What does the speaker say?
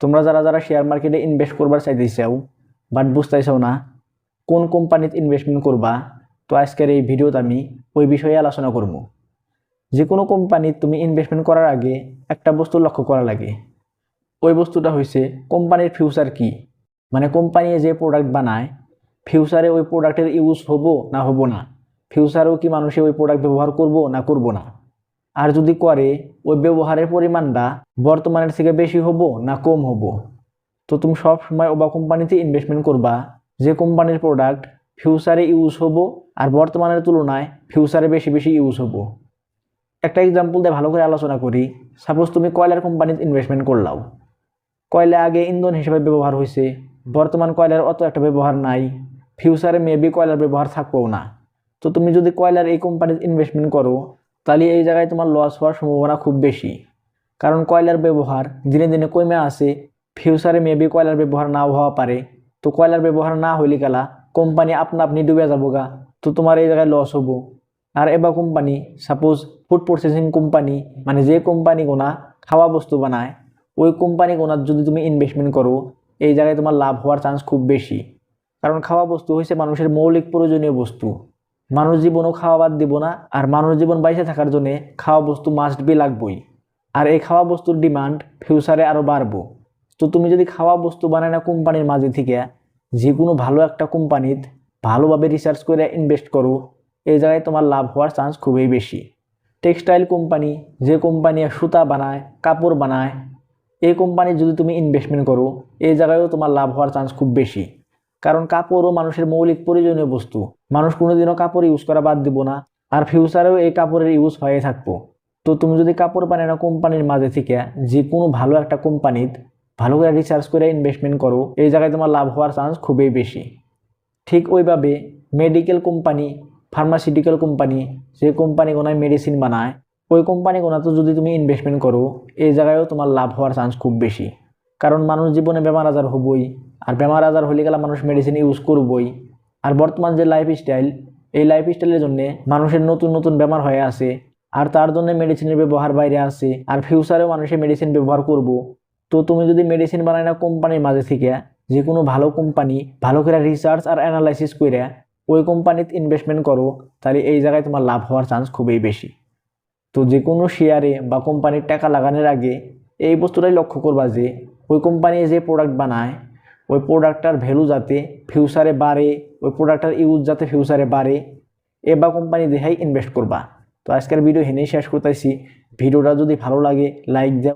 তোমরা যারা যারা শেয়ার মার্কেটে ইনভেস্ট করবার চাইতেছাও বাট বুঝতেছাও না কোন কোম্পানিতে ইনভেস্টমেন্ট করবা, তো আজকের এই ভিডিওতে আমি ওই বিষয়ে আলোচনা করব। যে কোনো কোম্পানিত তুমি ইনভেস্টমেন্ট করার আগে একটা বস্তু লক্ষ্য করা লাগে। ওই বস্তুটা হয়েছে কোম্পানির ফিউচার কি? মানে কোম্পানি যে প্রোডাক্ট বানায় ফিউচারে ওই প্রোডাক্টের ইউজ হব না হব না? ফিউচারেও কি মানুষে ওই প্রোডাক্ট ব্যবহার করব না করব না? আর যদি করে, ওই ব্যবহারের পরিমাণটা বর্তমানের থেকে বেশি হব না কম হব? তো তুমি সব সময় ওবা কোম্পানিতে ইনভেস্টমেন্ট করবা। যে কোম্পানির প্রোডাক্ট ফিউচারে ইউজ হব আর বর্তমানের তুলনায় ফিউচারে বেশি বেশি ইউজ হব। একটা এক্সাম্পল দিয়ে ভালো করে আলোচনা করি। সাপোজ তুমি কয়লার কোম্পানিতে ইনভেস্টমেন্ট করলাও। কয়লা আগে ইন্ধন হিসেবে ব্যবহার হয়েছে বর্তমান কয়লার অত একটা ব্যবহার নাই। ফিউচারে মেবি কয়লার ব্যবহার থাকবেও না। তো তুমি যদি কয়লার এই কোম্পানিতে ইনভেস্টমেন্ট করো তাহলে এই জায়গায় তোমার লস হওয়ার সম্ভাবনা খুব বেশি। কারণ কয়লার ব্যবহার দিনে দিনে কমে আসে ফিউচারে মেবি কয়লার ব্যবহার নাও হওয়া পারে। তো কয়লার ব্যবহার না হইলে গেলা কোম্পানি আপনা আপনি ডুবে যাব গা তো তোমার এই জায়গায় লস হব। আর এবার company suppose food processing company মানে যে কোম্পানি গোনা খাওয়া বস্তু বানায়, ওই কোম্পানি গোনার যদি তুমি ইনভেস্টমেন্ট করো, এই জায়গায় তোমার লাভ হওয়ার চান্স খুব বেশি। কারণ খাওয়া বস্তু হয়েছে মানুষের মৌলিক প্রয়োজনীয় বস্তু। মানুষ জীবনও খাওয়া বাদ দিব না, আর মানুষ জীবন বাইসে থাকার জন্য খাওয়া বস্তু মাস্ট বি লাগবই। আর এই খাওয়া বস্তুর ডিমান্ড ফিউচারে আরও বাড়বো। তো তুমি যদি খাওয়া বস্তু বানায় না কোম্পানির মাঝে থেকে যে কোনো ভালো একটা কোম্পানিত ভালোভাবে রিসার্চ করে ইনভেস্ট করো, এই জায়গায় তোমার লাভ হওয়ার চান্স খুবই বেশি। টেক্সটাইল কোম্পানি যে কোম্পানি সুতা বানায়, কাপড় বানায়, এই কোম্পানি যদি তুমি ইনভেস্টমেন্ট করো, এই জায়গায়ও তোমার লাভ হওয়ার চান্স খুব বেশি। কারণ কাপড়ও মানুষের মৌলিক প্রয়োজনীয় বস্তু। মানুষ কোনোদিনও কাপড় ইউজ করা বাদ দিব না, আর ফিউচারেও এই কাপড়ের ইউজ হয়ে থাকব। তো তুমি যদি কাপড় পানে না কোম্পানির মাঝে থেকে যে কোনো ভালো একটা কোম্পানিত ভালো করে রিসার্চ করে ইনভেস্টমেন্ট করো, এই জায়গায় তোমার লাভ হওয়ার চান্স খুবই বেশি। ঠিক ওইভাবে মেডিকেল কোম্পানি ফার্মাসিউটিক্যাল কোম্পানি যে কোম্পানি কোনায় মেডিসিন বানায়, ওই কোম্পানি কোনাতে যদি তুমি ইনভেস্টমেন্ট করো, এই জায়গায়ও তোমার লাভ হওয়ার চান্স খুব বেশি। কারণ মানুষ জীবনে বেমার আজার হবই, আর বেমার আজার হলে গেলে মানুষ মেডিসিন ইউজ করবই। আর বর্তমান যে লাইফ স্টাইল এই লাইফ স্টাইলের জন্য মানুষের নতুন নতুন বেমার হয়ে আছে, আর তার জন্য মেডিসিনের ব্যবহার বাইরে আছে, আর ফিউচারেও মানুষের মেডিসিন ব্যবহার করব। তো তুমি যদি মেডিসিন বানায় না কোম্পানির মাঝে থেকে যে কোনো ভালো কোম্পানি ভালো করে রিসার্চ আর অ্যানালাইসিস করে ওই কোম্পানিতে ইনভেস্টমেন্ট করো, তাহলে এই জায়গায় তোমার লাভ হওয়ার চান্স খুবই বেশি। তো যে কোনো শেয়ারে বা কোম্পানির টাকা লাগানোর আগে এই বস্তুটাই লক্ষ্য করবা যে ওই কোম্পানি যে প্রোডাক্ট বানায়, ওই প্রোডাক্টটার ভ্যালু যাতে ফিউচারে বাড়ে, ওই প্রোডাক্টটার ইউজ যাতে ফিউচারে বাড়ে, এ বা কোম্পানি দেখাই ইনভেস্ট করবা। তো আজকের ভিডিও হেনেই শেষ করতেছি। ভিডিওটা যদি ভালো লাগে লাইক দাও